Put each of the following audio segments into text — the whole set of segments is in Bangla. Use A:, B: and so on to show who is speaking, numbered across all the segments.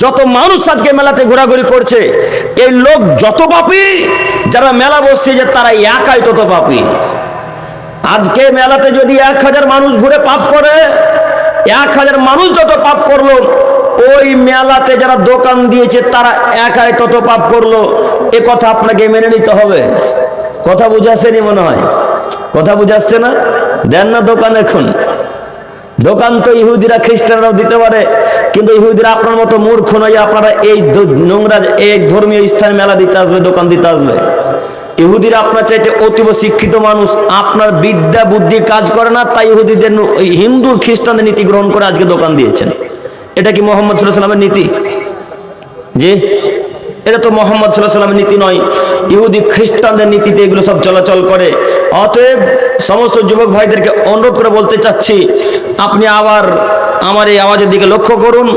A: যত মানুষ আজকে মেলাতে ঘোরাঘুরি করছে, এই লোক যত পাপি, যারা মেলা বসছে যে তারা একাই তত পাপি। আজকে মেলাতে যদি এক হাজার মানুষ ঘুরে পাপ করে, এক হাজার মানুষ যত পাপ করল, ওই মেলাতে যারা দোকান দিয়েছে তারা একাই তত পাপ করল। এ কথা আপনাকে মেনে নিতে হবে। কথা বুঝাচ্ছেনি মনে হয়? কথা বুঝাচ্ছে না? দেন না দোকান এখন। দোকান তো ইহুদিরা খ্রিস্টানরাও দিতে পারে, কিন্তু ইহুদিরা আপনার মতো মূর্খ নয়, আপনারা এই নোংরা এই ধর্মীয় স্থানে মেলা দিতে আসবে, দোকান দিতে আসবে। ইহুদিরা আপনার চাইতে অতীব শিক্ষিত মানুষ, আপনার বিদ্যা, বুদ্ধি কাজ করে না, তাই ইহুদিদের হিন্দুর খ্রিস্টানদের নীতি গ্রহণ করে আজকে দোকান দিয়েছেন। এটা কি মোহাম্মদ সাল্লামের নীতি? জি? এটা তো মোহাম্মদ সাল্লাহ সাল্লামের নীতি নয়। ইহুদি খ্রিস্টানদের নীতিতে এগুলো সব চলাচল করে। অতএব সমস্ত যুবক ভাইদেরকে অনুরোধ করে বলতে চাচ্ছি, আপনি আবার আমার এই আওয়াজের দিকে লক্ষ্য করুন,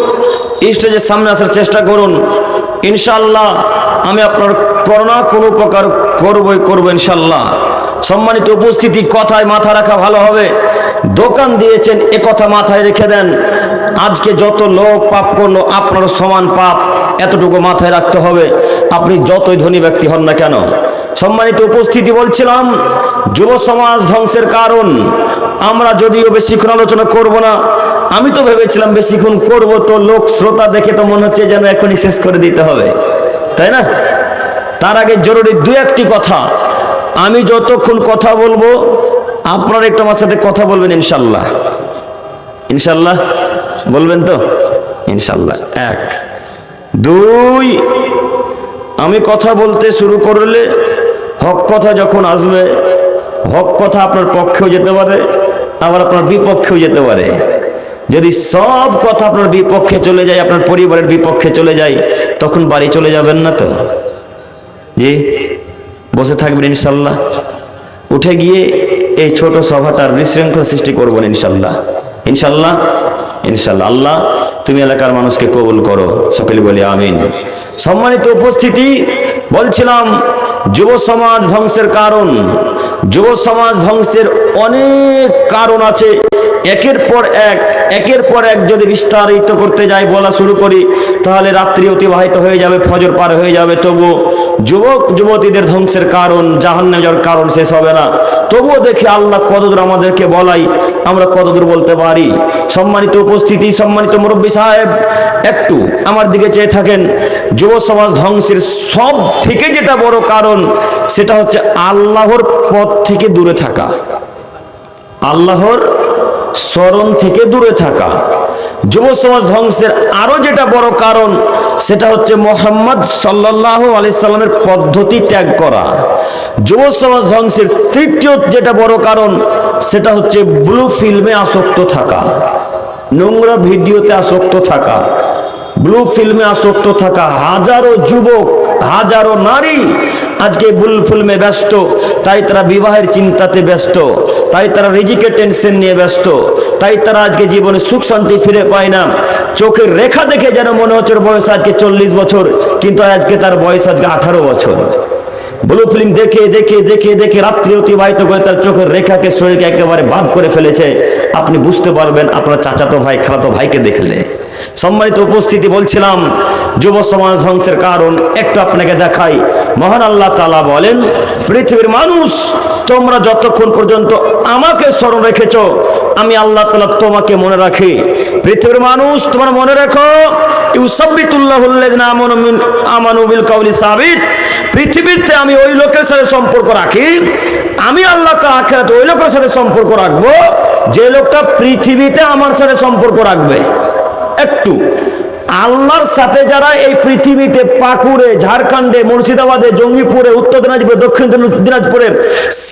A: স্টেজের সামনে আসার চেষ্টা করুন। ইনশাল্লাহ আমি আপনার করোনা কোনো প্রকার করবই করব ইনশাল্লাহ সম্মানিত উপস্থিতি কথায় মাথা রাখা ভালো হবে। দোকান দিয়েছেন, এ কথা মাথায় রেখে দেন। আজকে যত লোক পাপ করল আপনার সমান পাপ, এতটুকু মাথায় রাখতে হবে। আপনি যতই ধনী ব্যক্তি হন না কেন। সম্মানিত উপস্থিতি বলছিলাম যুব সমাজ ধ্বংসের কারণ। আমরা যদিও বেশিক্ষণ আলোচনা করব না, আমি তো ভেবেছিলাম বেশিক্ষণ করব তো লোক শ্রোতা দেখে তো মনে হচ্ছে যেন এখনই শেষ করে দিতে হবে। তাই না? তার আগে জরুরি দু একটি কথা। আমি যতক্ষণ কথা বলব, আপনারা একটু আমার সাথে কথা বলবেন ইনশাল্লাহ। ইনশাল্লাহ? বলবেন তো? ইনশাল্লাহ। এক। দুই, আমি কথা বলতে শুরু করলে হক কথা যখন আসবে হক কথা আপনার পক্ষেও যেতে পারে, আবার আপনার বিপক্ষেও যেতে পারে। যদি সব কথা আপনার বিপক্ষে চলে যায়, আপনার পরিবারের বিপক্ষে চলে যায়, তখন বাড়ি চলে যাবেন না তো? জি, বসে থাকবেন ইনশাল্লাহ। উঠে গিয়ে এই ছোট সভাটার বিশৃঙ্খলা সৃষ্টি করবেন ইনশাল্লাহ। ইনশাল্লাহ ইনশাল্লাহ। আল্লাহ, তুমি এলাকার মানুষকে কবুল করো। সকলে বলি আমিন। সম্মানিত উপস্থিতি, বলছিলাম যুব সমাজ ধ্বংসের কারণ। যুব সমাজ ধ্বংসের অনেক কারণ আছে। একের পর এক, একের পর এক যদি বিস্তারিত করতে যাই, বলা শুরু করি, তাহলে রাত্রি অতিবাহিত হয়ে যাবে, ফজর পার হয়ে যাবে। তবু যুবক, যুবতীদের ধ্বংসের কারণ জাহান্নামে যাওয়ার কারণ শেষ হবে না। তবুও দেখি আল্লাহ কতদূর আমাদেরকে বলাই, আমরা কতদূর বলতে পারি। সম্মানিত উপস্থিতি, সম্মানিত মুরব্বী সাহেব, একটু আমার দিকে চেয়ে থাকেন। যুব সমাজ ধ্বংসের সব থেকে যেটা বড় কারণ, সেটা হচ্ছে আল্লাহর পথ থেকে দূরে থাকা। আল্লাহর স্মরণ থেকে দূরে থাকা। যুব সমাজ ধ্বংসের আরও যেটা বড় কারণ, সেটা হচ্ছে মোহাম্মদ সাল্লাহ আলাইসাল্লামের পদ্ধতি ত্যাগ করা। যুব সমাজ ধ্বংসের তৃতীয় যেটা বড় কারণ, সেটা হচ্ছে ব্লু ফিল্মে আসক্ত থাকা, নোংরা ভিডিওতে আসক্ত থাকা। ব্লু ফিল্মে আসক্ত থাকা হাজারো যুবক, হাজারো নারী আজকে ব্লু ফিল্মে ব্যস্ত। তাই তারা বিবাহের চিন্তাতে ব্যস্ত। তাই তারা রিজিকে টেনশন নিয়ে ব্যস্ত। তাই তারা আজকে জীবনে সুখ শান্তি ফিরে পায় না। চোখের রেখা দেখে যেন মনে হচ্ছে বয়স আজকে চল্লিশ বছর, কিন্তু আজকে তার বয়স আজকে আঠারো বছর। ব্লু ফিল্ম দেখে দেখে দেখে দেখে রাত্রি অতিবাহিত করে তার চোখের রেখাকে শরীরকে একেবারে বাদ করে ফেলেছে। আপনি বুঝতে পারবেন আপনার চাচাতো ভাই, খালাতো ভাইকে দেখলে। সম্মানিত উপস্থিতি বলছিলাম, যুব সমাজ ধ্বংসের কারণ একটু আপনাকে দেখাই। মহান আল্লাহ তালা বলেন, পৃথিবীর মানুষ, তোমরা যতক্ষণ পর্যন্ত আমাকে স্মরণ রেখেছ, আমি আল্লাহ তালা তোমাকে মনে রাখি। পৃথিবীর মানুষ, তোমার মনে রেখো পৃথিবীতে আমি ওই লোকের সাথে সম্পর্ক রাখি, আমি আল্লাহ আখিরাতে ওই লোকের সাথে সম্পর্ক রাখব, যে লোকটা পৃথিবীতে আমার সাথে সম্পর্ক রাখবে। একটু। আল্লাহর সাথে যারা এই পৃথিবীতে পাকুড়ে, ঝাড়খণ্ডে, মুর্শিদাবাদে, জঙ্গিপুরে, উত্তর দিনাজপুরে, দক্ষিণ দিনাজপুরে,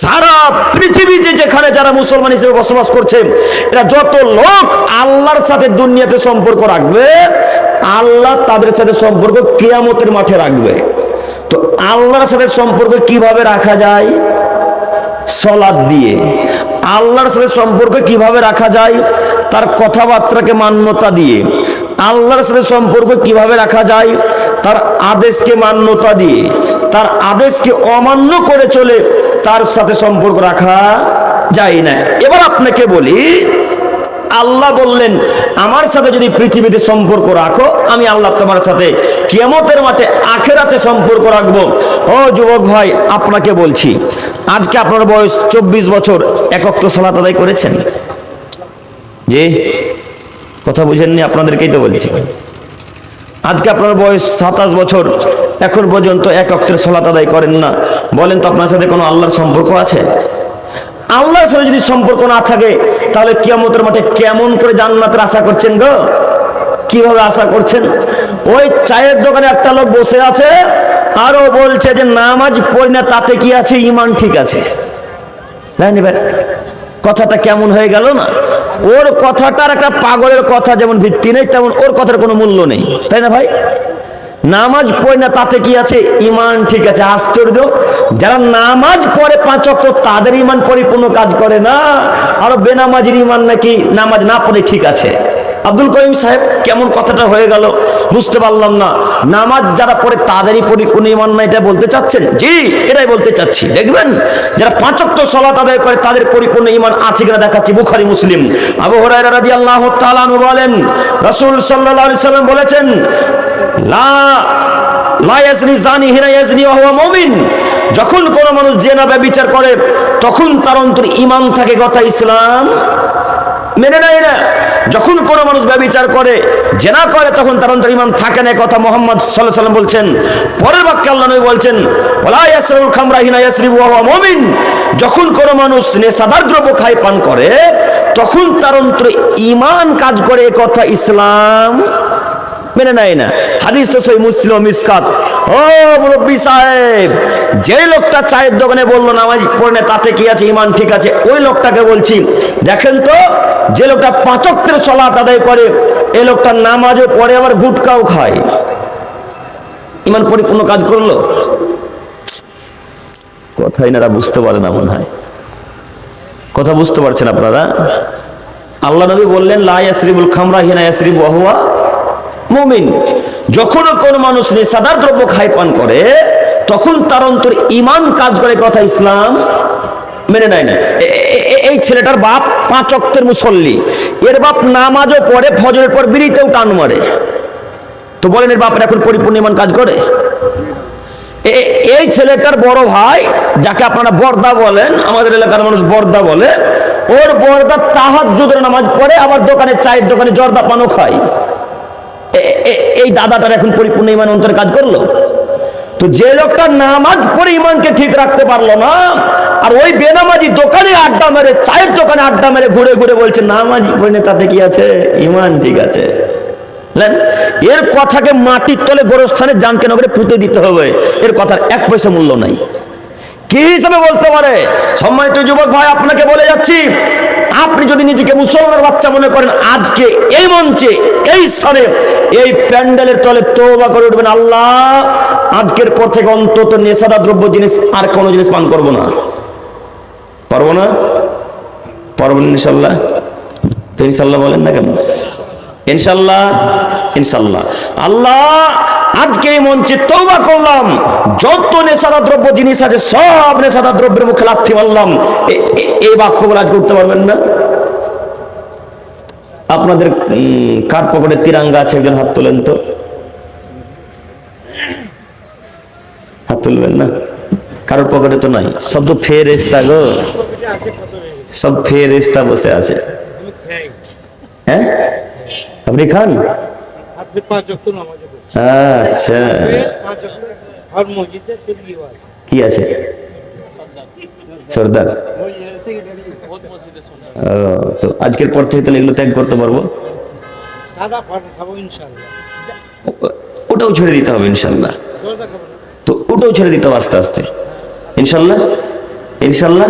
A: সারা পৃথিবীতে যেখানে যারা মুসলমান হিসেবে বসবাস করছে, এরা যত লোক আল্লাহর সাথে দুনিয়াতে সম্পর্ক রাখবে, আল্লাহ তাদের সাথে সম্পর্ক কিয়ামতের মাঠে রাখবে। তো আল্লাহর সাথে সম্পর্ক কীভাবে রাখা যায়? সলাদ দিয়ে। আল্লাহর সাথে সম্পর্ক কীভাবে রাখা যায়? তার কথাবার্তাকে মান্যতা দিয়ে। আল্লাহর সাথে সম্পর্ক কীভাবে রাখা যায়? তার আদেশকে মান্যতা দিয়ে। তার আদেশকে অমান্য করে চলে তার সাথে সম্পর্ক রাখা যায় না। এবার আপনাকে বলি, আল্লাহ বললেন, আমার সাথে যদি পৃথিবীতে সম্পর্ক রাখো, আমি আল্লাহ তোমার সাথে কেমতের মাঠে আখেরাতে সম্পর্ক রাখব। ও যুবক ভাই, আপনাকে বলছি আজকে আপনার বয়স চব্বিশ বছর একক্ত সালাত আদায় করেছেন। যে কথা বুঝেননি, আপনাদেরকেই তো বলছি। আজকে আপনার বয়স সাতাশ বছর, এখন পর্যন্ত এক অক্টের সলাত আদায় করেন না। বলেন তো আপনার সাথে কোনো আল্লাহর সম্পর্ক আছে? আল্লাহর সাথে যদি সম্পর্ক না থাকে, তাহলে কিয়ামতের মাঠে কেমন করে জান্নাতের আশা করছেন গো? কীভাবে আশা করছেন? ওই চায়ের দোকানে একটা লোক বসে আছে আরও বলছে যে নামাজ পড়ি না, তাতে কি আছে? ইমান ঠিক আছে। এবার কথাটা কেমন হয়ে গেল না? ওর কথাটার একটা পাগলের কথা যেমন ভিত্তি নেই, তেমন ওর কথার কোনো মূল্য নেই। তাই না ভাই? নামাজ পড়ে না, তাতে কি আছে? ইমান ঠিক আছে। আশ্চর্য। যারা নামাজ পড়ে পাঁচ অক্ট তাদের ইমান পরিপূর্ণ কাজ করে না। আর বেনামাজির ইমান নাকি নামাজ না পড়ে ঠিক আছে। আব্দুল করিম সাহেব, কেমন কথাটা হয়ে গেল? বুঝতে পারলাম না। নামাজ যারা পড়ে তাদেরই পরিপূর্ণ ইমান না এটা বলতে চাচ্ছেন? জি, এটাই বলতে চাচ্ছি। দেখবেন, যারা পাঁচক্ত সলাত আদায় করে, তাদের পরিপূর্ণ ইমান আছে কিনা দেখাচ্ছি বুখারি, মুসলিম। আবু হরাইরা রাদিয়াল্লাহু তাআলা আনহু বলেন, রসুল আলাইহি সাল্লাম বলেছেন, লা জানি হিনা যখন কোন মানুষ জেনা ব্যভিচার করে, তখন তার অন্তর ঈমান থাকে কথা ইসলাম মেনে নেয় না। যখন কোনো মানুষ ব্যবচার করে, জেনা করে, তখন তার অন্তর ইমান থাকে না। কথা মোহাম্মদ সাল্লাহ সাল্লাম বলছেন। পরের বাক্যে আল্লাহ নবী বলছেন ওলা ইয়াসরুল খামরা ইয়াসরিবু ওয়া মুমিন। যখন কোনো মানুষ নেশাদার দ্রব্য খায়, পান করে, তখন তার অন্তরে ইমান কাজ করে। কথা ইসলাম মেনে নেয় না। হাদিস তো সই মুসলিম মিসকাত। ও মুরব্বী সাহেব যে লোকটা চায়ের দোকানে বলল, নামাজ পড়ে তাতে কি আছে? ইমান ঠিক আছে। ওই লোকটাকে বলছি, দেখেন তো, যে লোকটা আদায় করে এই লোকটা নামাজও পড়ে, আবার গুটকাও খায়। ইমান পরিপূর্ণ কাজ করল? কথাই নারা বুঝতে পারে না মনে হয়। কথা বুঝতে পারছেন আপনারা? আল্লাহ নবী বললেন, লা ইয়াসরিবুল খামরা হিনা ইয়াসরিবু হুয়া মুমিন। যখন কোন মানুষ নেশাদার দ্রব্য খায়, পান করে, তখন তার অন্তর ইমান কাজ করে কথা ইসলাম মেনে নেয় না। এই ছেলেটার বাপ পাঁচ অক্তের মুসল্লি। এর বাপ নামাজও পড়ে, ফজরের পর বিড়িতেও টান মারে। তো বলেন, এর বাপের এখন পরিপূর্ণ ইমান কাজ করে? এই ছেলেটার বড় ভাই, যাকে আপনারা বর্দা বলেন, আমাদের এলাকার মানুষ বর্দা বলে, ওর বর্দা তাহাজ্জুদের নামাজ পড়ে, আবার দোকানে চায়ের দোকানে জর্দা পানও খায়। এই দাদাটার এখন পরিপূর্ণ ইমান অন্তরে কাজ করল। তো যে লোকটা নামাজ পড়ে ইমানকে ঠিক রাখতে পারল না, আর ওই বেনামাজি দোকানে আড্ডা মেরে, চায়ের দোকানে আড্ডা মেরে ঘুরে ঘুরে বলছে, নামাজ পড়ে তাতে কি আছে? ইমান ঠিক আছে? এর কথাকে মাটির তলে গোরস্থানে জানকে নগরে পুঁতে দিতে হবে। এর কথার এক পয়সা মূল্য নাই। কি হিসাবে বলতে পারে? সম্মানিত যুবক ভাই, আপনাকে বলে যাচ্ছি আপনি যদি নিজেকে মুসলমানের বাচ্চা মনে করেন, আজকে এই মঞ্চে, এই স্থানে, এই প্যান্ডেলের তলে তোবা করে উঠবেন আল্লাহ, আজকের পর থেকে অন্তত নেশাদা দ্রব্য জিনিস আর কোনো জিনিস পান করব না। পারব না? পারবেন ইনশাল্লাহ? তো ইনশাল্লাহ বলেন না কেন? ইনশাল্লাহ ইনশাল্লাহ। আল্লাহ আজকে এই মঞ্চে তৌবা করলাম। যত নেশাদা দ্রব্য জিনিস আছে সব নেশাদা দ্রব্যের মুখে লাথি মারলাম। এই বাক্যগুলো আজ করতে পারবেন না? আপনাদের কার পকেটে তিরাঙ্গা আছে একজন হাত তোলেন তো? হাত তুলবেন না? কারোর পকেটে তো নাই। সব তো ফের রেস্তা গো। সব ফের রেস্তা বসে আছে। হ্যাঁ? আপনি খান?
B: আপনি পাঁচ নামাজ
A: আচ্ছা। কি আছে? সর্দার। তো আজকের পর থেকে তাহলে এগুলো ত্যাগ করতে পারব? ওটাও ছেড়ে দিতে হবে, ইনশাল্লাহ। তো ওটাও ছেড়ে দিতে হবে আস্তে আস্তে। ইনশাল্লাহ? ইনশাল্লাহ?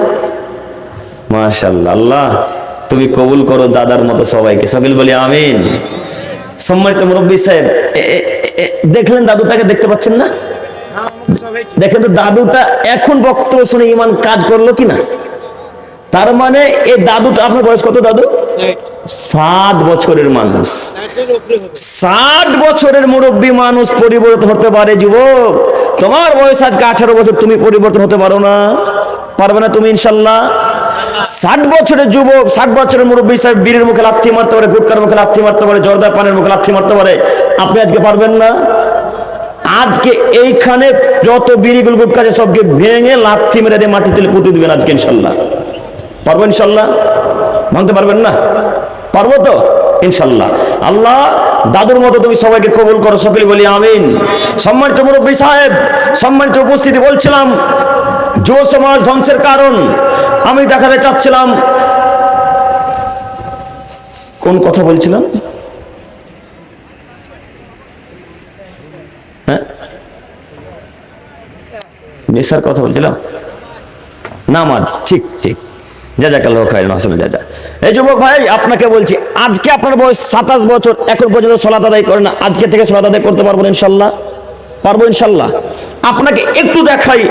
A: মাশাল্লাহ, আল্লাহ, তুমি কবুল করো দাদার মতো সবাইকে। সকল বলি আমিন। সম্মানিত মুরব্বী সাহেব দেখলেন দাদুটাকে দেখতে পাচ্ছেন না? দেখেন তো দাদুটা এখন বক্তব্য শুনে ইমান কাজ করল কিনা? তার মানে এই দাদুটা, আপনার বয়স কত দাদু? ষাট বছরের মানুষ। ষাট বছরের মুরব্বী মানুষ পরিবর্তন হতে পারে যুবক। তোমার বয়স আজকে আঠারো বছর, তুমি পরিবর্তন হতে পারো না। পারবে না তুমি, ইনশাল্লাহ। ষাট বছরের যুবক, ষাট বছরের মুরব্বী সাহেব বীরের মুখে লাথি মারতে পারে, গুটকার মুখে লাথি মারতে পারে, জর্দার পানের মুখে লাথি মারতে পারে। আপনি আজকে পারবেন না? আজকে এইখানে যত বিড়িগুল গুটকা আছে সবকে ভেঙে লাথি মেরে দিয়ে মাটি তুলে পুঁতে দিবেন আজকে ইনশাল্লাহ। পারব ইনশাল্লাহ? ভাঙতে পারবেন না? পারব তো? ইনশাল্লাহ। আল্লাহ দাদুর মতো তুমি সবাইকে কবুল করো, সকলে বলি আমিন। সম্মানিত মুরব্বী সাহেব, সম্মানিত উপস্থিতি বলছিলাম যুব সমাজ ধ্বংসের কারণ। আমি দেখাতে চাচ্ছিলাম। কোন কথা বলছিলাম? হ্যাঁ? নেশার কথা বলছিলাম? নামাজ ঠিক ঠিক। যা যা কাল খাই হাসন যা যা। এই যুবক ভাই, আপনাকে বলছি, আজকে আপনার বয়স সাতাশ বছর, এখন পর্যন্ত সলাত আদায় করেন না। আজকে থেকে সলাত আদায় করতে পারব ইনশাল্লাহ। পারব ইনশাল্লাহ। আপনাকে একটু দেখাই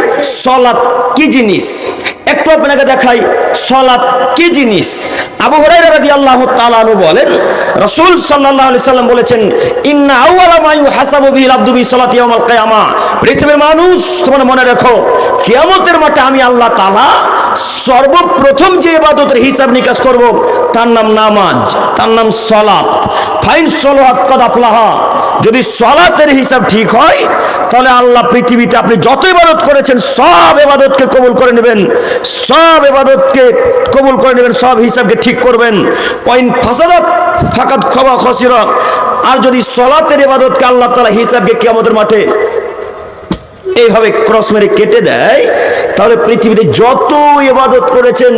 A: সলাৎ কি জিনিস? একটু আপনাকে দেখাই সলাৎ কি জিনিস? আবু হুরায়রা রাদিয়াল্লাহু আল্লাহ আনহু বলেন, রাসূল আলাইহি সাল্লাম বলেছেন, ইন্না আউওয়ালা মা ইউহাসাবু বিহিল আবদু বি সালাতি ইয়াউমাল কিয়ামা। পৃথিবীর মানুষ, তোমরা মনে রেখো, কিয়ামতের মাঠে আমি আল্লাহ তাআলা সর্বপ্রথম যে ইবাদতের হিসাব নিকাশ করব, তার নাম নামাজ, তার নাম সলাত ফাইন সলাত কদ আফলাহা। যদি সলাতের হিসাব ঠিক হয়, তাহলে আল্লাহ পৃথিবীতে আপনি যত ইবাদত করেছেন, সব ইবাদতকে কবুল করে নেবেন। সব ইবাদতকে কবুল করে নেবেন, সব হিসাবকে ঠিক করবেন। ওয়াইন ফাসাদাত ফাকাত খবা খসিরা। আর যদি সলাতের ইবাদতকে আল্লাহ তাআলা হিসাবকে কিয়ামতের মাঠে এইভাবে ক্রস মেরে কেটে দেয়, তাহলে পৃথিবীতে যত ইবাদত করেছেন,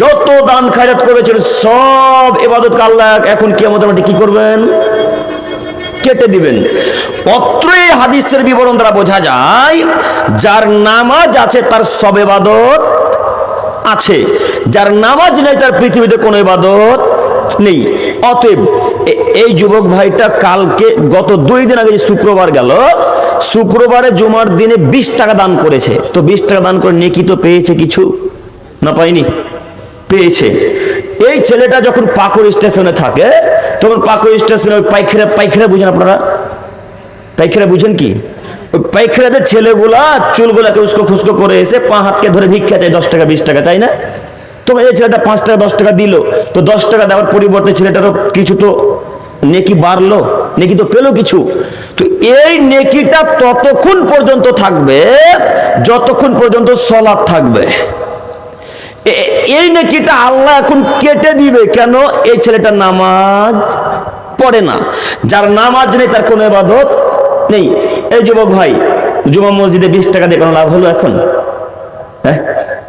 A: যত দান খায়রাত করেছেন, সব এবাদতকে আল্লাহ এখন কে আমাদের মাঠে কি করবেন? কেটে দিবেন। অত্রই হাদিসের বিবরণ দ্বারা বোঝা যায়, যার নামাজ আছে তার সব ইবাদত আছে। যার নামাজ নেই তার পৃথিবীতে কোনো ইবাদত নেই। অতএব এই যুবক ভাইটা কালকে, গত দুই দিন আগে শুক্রবার গেল, শুক্রবারে জুমার দিনে বিশ টাকা দান করেছে। তো বিশ টাকা দান করে নেকি তো পেয়েছে কিছু? না পাইনি পেয়েছে। এই ছেলেটা যখন পাকুড় স্টেশনে থাকে, তখন পাকুড় স্টেশনে ওই পাইখেরা পাইখেরা বুঝেন আপনারা? পাইখেরা বুঝেন কি? ওই পাইখেরাদের ছেলেগুলা চুলগুলাকে উস্কো খুস্কো করে এসে পা হাতকে ধরে ভিক্ষা চাই দশ টাকা, বিশ টাকা চাই না? তো এই ছেলেটা পাঁচ টাকা, দশ টাকা দিল। তো দশ টাকা দেওয়ার পরিবর্তে ছেলেটারও কিছু তো নেকি বাড়লো, নেকি তো পেল কিছু। তো এই নেকিটা ততক্ষণ পর্যন্ত থাকবে, যতক্ষণ পর্যন্ত সলাদ থাকবে। এই নেকিটা আল্লাহ এখন কেটে দিবে। কেন? এই ছেলেটা নামাজ পড়ে না। যার নামাজ নেই, তার কোনো এবাদত নেই। এই যুবক ভাই জুমা মসজিদে বিশ টাকা দিয়ে কোনো লাভ হলো এখন? হ্যাঁ?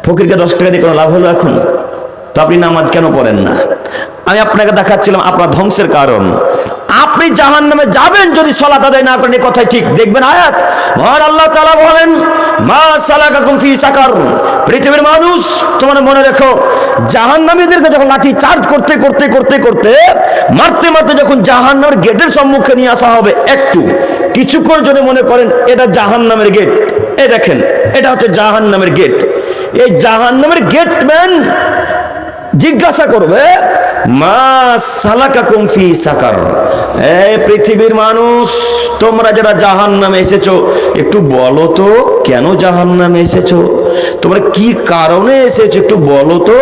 A: ফকিরকে দশ টাকা দিয়ে কোনো লাভ হলো এখন? তো আপনি নামাজ কেন পড়েন না? আমি আপনাকে দেখাচ্ছিলাম আপনার ধ্বংসের কারণ। আপনি জাহান নামে যাবেন যদি সলাত আদায় না করেন কথাই ঠিক। দেখবেন আয়াত? মহান আল্লাহ তাআলা বলেন, মা সালাকাকুম ফি সাকার। পৃথিবীর মানুষ, তোমার মনে রেখো, জাহান্নামীদেরকে যখন লাঠি চার্জ করতে করতে করতে করতে, মারতে মারতে যখন জাহান্নামের গেটের সম্মুখে নিয়ে আসা হবে, একটু, কিছুক্ষণ জন্য মনে করেন, এটা জাহান্নামের গেট। এই দেখেন, এটা হচ্ছে জাহান্নামের গেট। এই জাহান্নামের গেটম্যান জিজ্ঞাসা করবে মা সালাকা কুমফি সাকার। এই পৃথিবীর মানুষ, তোমরা যারা জাহান নামে এসেছ, একটু বলো তো, কেন জাহান নামে এসেছ? তোমরা কি কারণে এসেছ একটু বলো তো?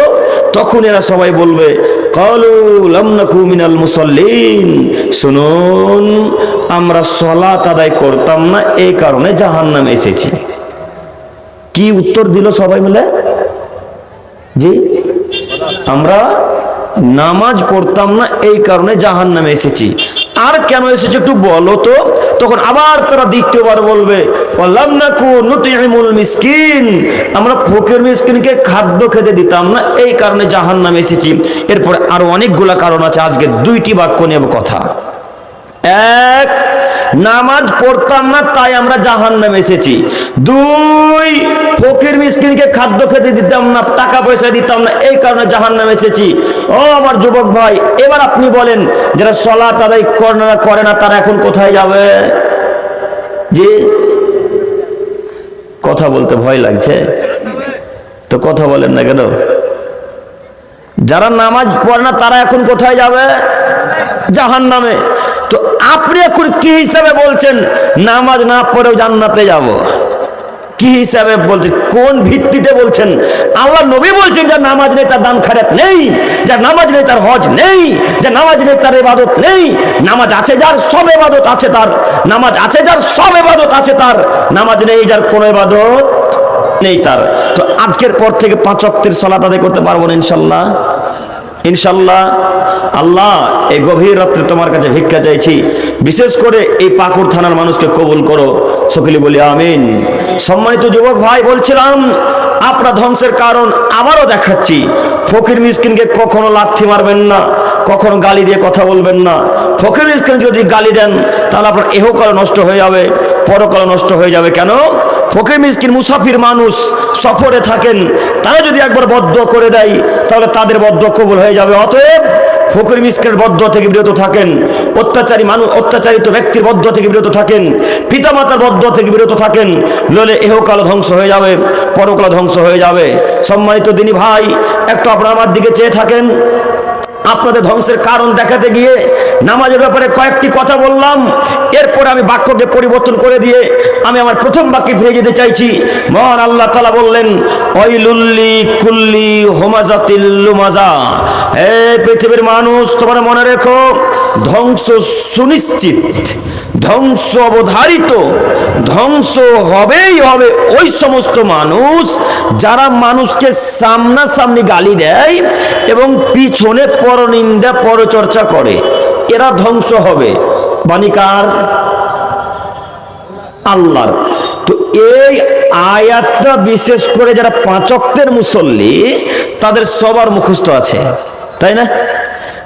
A: তখন এরা সবাই বলবে, কলু লামনাকু মিনাল মুসল্লিন। শুনুন, আমরা সলাত আদায় করতাম না এই কারণে জাহান নামে এসেছি। কি উত্তর দিল সবাই মিলে? জি? আমরা নামাজ পড়তাম না, এই কারণে জাহান নামে এসেছি। আর কেন এসেছে একটু বলো তো? তখন আবার তারা দ্বিতীয়বার বলবে আমরা ফকির মিসকিনকে খাদ্য খেতে দিতাম না, এই কারণে জাহান নামে এসেছি। এরপরে আরও অনেকগুলা কারণ আছে, আজকে দুইটি বাক্য নিয়ে কথা। এক, নামাজ পড়তাম না, তাই আমরা জাহান নামে এসেছি। দুই, ফকির মিসকিনকে খাদ্য খেতে দিতাম না, টাকা পয়সা দিতাম না, এই কারণে জাহান নামে এসেছি। ও আমার যুবক ভাই, এবার আপনি বলেন, যারা সলা তাদের করে না করে না, তারা এখন কোথায় যাবে? যে কথা বলতে ভয় লাগছে? তো কথা বলেন না কেন? যারা নামাজ পড়ে না, তারা এখন কোথায় যাবে? জাহান নামে তো আপনি এখন কি হিসাবে বলছেন, নামাজ না পড়েও জান্নাতে যাব? কি হিসাবে বলছেন কোন ভিত্তিতে বলছেন? আল্লাহ নবী বলছেন যার নামাজ নেই, তার দান খারাপ নেই যার নামাজ নেই, তার হজ নেই যার নামাজ নেই, তার ইবাদত নেই, নামাজ আছে যার, সব ইবাদত আছে তার, নামাজ আছে যার, সব এবাদত আছে তার, নামাজ নেই যার, কোনো ইবাদত নেই তার। তো আজকের পর থেকে পাঁচ অক্টের সলাত আদায় করতে পারব না ইনশাল্লাহ? ইনশাল্লাহ আল্লাহ এই গভীর রাত্রে তোমার কাছে ভিক্ষা চাইছি। বিশেষ করে এই পাকুর থানার মানুষকে কবুল করো। সকলে বলি, আমিন। সম্মানিত যুবক ভাই, বলছিলাম, আপনার ধ্বংসের কারণ আবারও দেখাচ্ছি। ফকির মিসকিনকে কখনো লাথি মারবেন না, কখনো গালি দিয়ে কথা বলবেন না। ফকির মিসকিন যদি গালি দেন, তাহলে আপনার এহকাল নষ্ট হয়ে যাবে। পরকাল নষ্ট হয়ে যাবে কেন? ফকির, মিসকিন, মুসাফির মানুষ সফরে থাকেন, তারা যদি একবার বদ্ধ করে দেয়, তাহলে তাদের বদ্ধ কবুল হয়ে যাবে। অতএব ফকির, মিসকিনের বদ্ধ থেকে বিরত থাকেন, অত্যাচারী মানুষ অত্যাচারিত ব্যক্তির বদ্ধ থেকে বিরত থাকেন, পিতামাতার বদ্ধ থেকে বিরত থাকেন, নইলে এহকাল ধ্বংস হয়ে যাবে, পরকাল ধ্বংস হয়ে যাবে। সম্মানিত দিনী ভাই, একটু আপনার আমার দিকে চেয়ে থাকেন। আপনাদের ধ্বংসের কারণ দেখাতে গিয়ে নামাজের ব্যাপারে কয়েকটি কথা বললাম। এরপর আমি বাক্যকে পরিবর্তন করে দিয়ে আমি আমার প্রথম বাক্যে ফিরে যেতে চাইছি। মহান আল্লাহ তালা বললেন অইলুল্লি কুল্লি হোমাজাতিল্লুমাজা হে পৃথিবীর মানুষ, তোমার মনে রেখো, ধ্বংস সুনিশ্চিত, ধ্বংস অবধারিত, ধ্বংস হবেই হবে ওই সমস্ত মানুষ যারা মানুষকে সামনাসামনি গালি দেয় এবং পিছনে পরনিন্দা, পরচর্চা করে। এরা ধ্বংস হবে। বাণিকার আল্লাহর। তো এই আয়াতটা বিশেষ করে যারা পাঁচক্তের মুসল্লি, তাদের সবার মুখস্থ আছে। তাই না?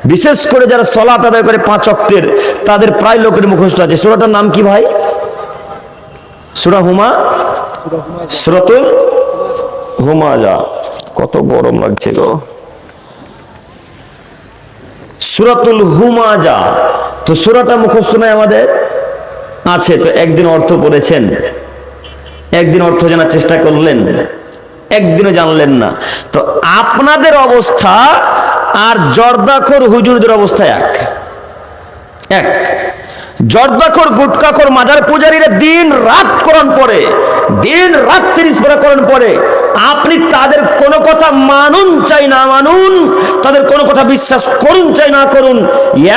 A: বিশেষ করে যারা সলাত আদায় করে পাঁচ অক্তের তাদের প্রায় লোকের মুখস্থ আছে। সুরাটার নাম কি ভাই? সুরা হুমা? স্রোত হুমা যা কত গরম লাগছে গো। সুরাতুল হুমাজা। তো সুরাটা মুখস্থ নয় আমাদের? আছে, তো একদিন অর্থ পড়েছেন। একদিন অর্থ জানার চেষ্টা করলেন। একদিনও জানলেন না। তো আপনাদের অবস্থা আর জর্দাখর হুজুরদের অবস্থা এক। এক। জর্দাখর, গুটকাখর মাজার পূজারীরা দিন রাত কোরআন পড়ে, দিন রাত তিরিশ কোরআন পড়ে। আপনি তাদের কোনো কথা মানুন চাই না মানুন, তাদের কোনো কথা বিশ্বাস করুন চাই না করুন,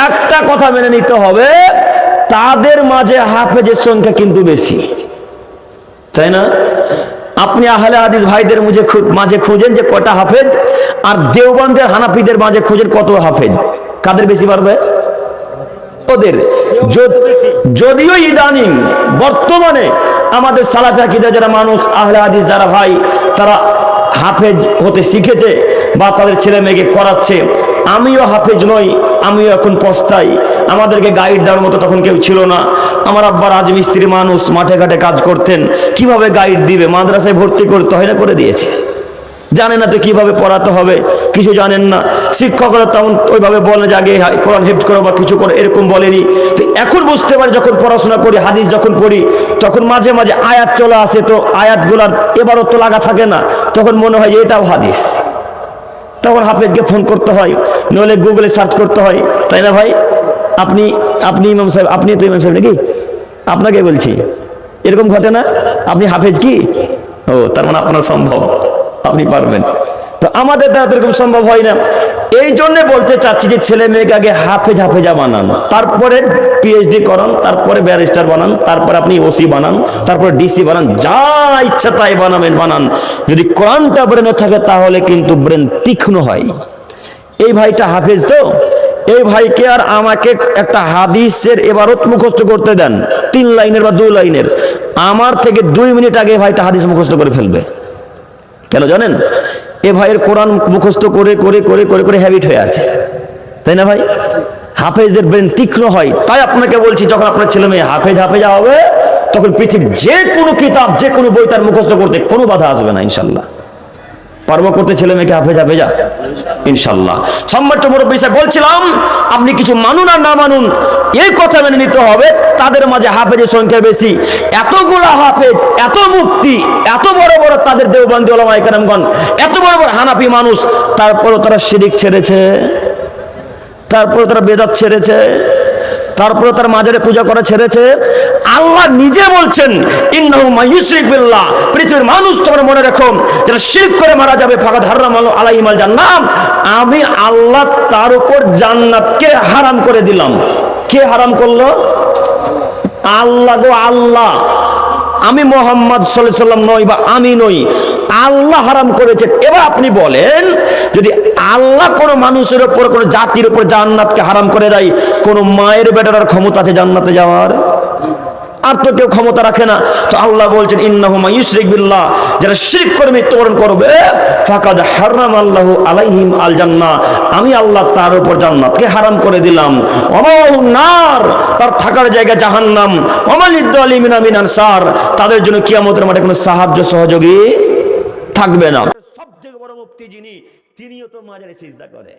A: একটা কথা মেনে নিতে হবে, তাদের মাঝে হাফেজের সংখ্যা কিন্তু বেশি। তাই না? আপনি আহলে হাদিস ভাইদের মুঝে মাঝে খুঁজেন যে কটা হাফেজ, আর দেওবন্দের হানাফিদের মাঝে খুঁজেন কত হাফেজ, কাদের বেশি পারবে ওদের যদিও ইদানিং বর্তমানে আমাদের সালাফি আকিদা যারা মানুষ, আহলে হাদিস যারা ভাই, তারা হাফেজ হতে শিখেছে বা তাদের ছেলে মেয়েকে করাচ্ছে। আমিও হাফেজ নই, আমিও এখন পস্তাই। আমাদেরকে গাইড দেওয়ার মতো তখন কেউ ছিল না। আমার আব্বা রাজমিস্ত্রি মানুষ, মাঠে ঘাটে কাজ করতেন। কীভাবে গাইড দিবে? মাদ্রাসায় ভর্তি করতে হয় না করে দিয়েছে? জানে না তো কীভাবে পড়াতে হবে, কিছু জানেন না। শিক্ষকরা তখন ওইভাবে বলে যে আগে কোরআন হেফট করো বা কিছু করো, এরকম বলেনি। তো এখন বুঝতে পারি যখন পড়াশোনা করি, হাদিস যখন পড়ি, তখন মাঝে মাঝে আয়াত চলে আসে তো আয়াতগুলার এবারও তো লাগা থাকে না, তখন মনে হয় এটাও হাদিস। তখন হাফেজকে ফোন করতে হয়, নইলে গুগলে সার্চ করতে হয়, তাই না ভাই? আপনি আপনি ইমাম সাহেব, আপনি তো ইমাম সাহেব নাকি? আপনাকে বলছি, এরকম ঘটে না? আপনি হাফেজ কি? ও, তার মানে আপনার সম্ভব। আপনি পারবেন। তো আমাদের দ্বারা এরকম সম্ভব হয় না। এই জন্যে বলতে চাচ্ছি যে ছেলে মেয়েকে আগে হাফেজ হাফেজা বানান। তারপরে পিএইচডি করান, তারপরে ব্যারিস্টার বানান, তারপরে আপনি ওসি বানান, তারপরে ডিসি বানান, যা ইচ্ছা তাই বানাবেন, বানান। যদি কোরআনটা ব্রেনে থাকে, তাহলে কিন্তু ব্রেন তীক্ষ্ণ হয়। এই ভাইটা হাফেজ তো? এই ভাইকে আর আমাকে একটা হাদিসের এবারত মুখস্থ করতে দেন। তিন লাইনের বা দুই লাইনের। আমার থেকে দুই মিনিট আগে ভাইটা হাদিস মুখস্থ করে ফেলবে। কেন জানেন? এ ভাইয়ের কোরআন মুখস্থ করে করে করে করে করে হ্যাবিট হয়ে আছে। তাই না ভাই? হাফেজের ব্রেন তীক্ষ্ণ হয়, তাই আপনাকে বলছি, যখন আপনার ছেলে মেয়ে হাফেজ, হাফেজা হবে, তখন পৃথিবীর যে কোনো কিতাব, যে কোনো বই তার মুখস্থ করতে কোনো বাধা আসবে না, ইনশাল্লাহ। পারব করতে ছেলে মেয়েকে হাফেজা ভেজা। ইনশাল্লাহ। সম্মানিত মুরব্বী সাহেব, বলছিলাম, আপনি কিছু মানুন আর না মানুন এই কথা মেনে নিতে হবে, তাদের মাঝে হাফেজের সংখ্যা বেশি। এতগুলা হাফেজ, এত মুক্তি এত বড় বড় তাদের দেওবন্দি ওলামা একরামগণ, এত বড় বড় হানাফি মানুষ, তারপরও তারা শিরিক ছেড়েছে তারপরে তারা বেদাত ছেড়েছে। তারপরে তার মাজারে পূজা করা ছেড়েছে। আল্লাহ নিজে বলছেন পৃথিবীর মানুষ তোমরা মনে রেখো, যারা শিরক করে মারা যাবে ফাঁকা ধারণা মাল আলাইহিমাল জান্নাম আমি আল্লাহ তার উপর জান্নাতকে হারাম করে দিলাম। কে হারাম করল? আল্লাহ গো আল্লাহ। আমি মোহাম্মদ সাল্লাম নই বা আমি নই। আল্লাহ হারাম করেছেন এবার আপনি বলেন, যদি আল্লাহ কোনো মানুষের ওপর কোনো জাতির উপর জান্নাতকে হারাম করে দেয়, কোনো মায়ের বেটার ক্ষমতা আছে জান্নাতে যাওয়ার? আর তো কেউ ক্ষমতা রাখে না। তো আল্লাহ বলছেন ইন্নাহুমা ইউশরিক বিল্লাহ যারা শিরক করে মৃত্যুবরণ করবে, ফাকাদ হারাম আল্লাহু আলাইহিম আল জান্নাহ আমি আল্লাহ তার উপর জান্নাতকে হারাম করে দিলাম। ওমাহু নার তার থাকার জায়গা জাহান্নাম। ওমালিদ আলিমিনা মিন আনসার তাদের জন্য কিয়ামতের মাঠে কোনো সাহায্য সহযোগী থাকবে না। সবথেকে বড় মুক্তি যিনি তিনিও তো মাজারে সিজদা করে।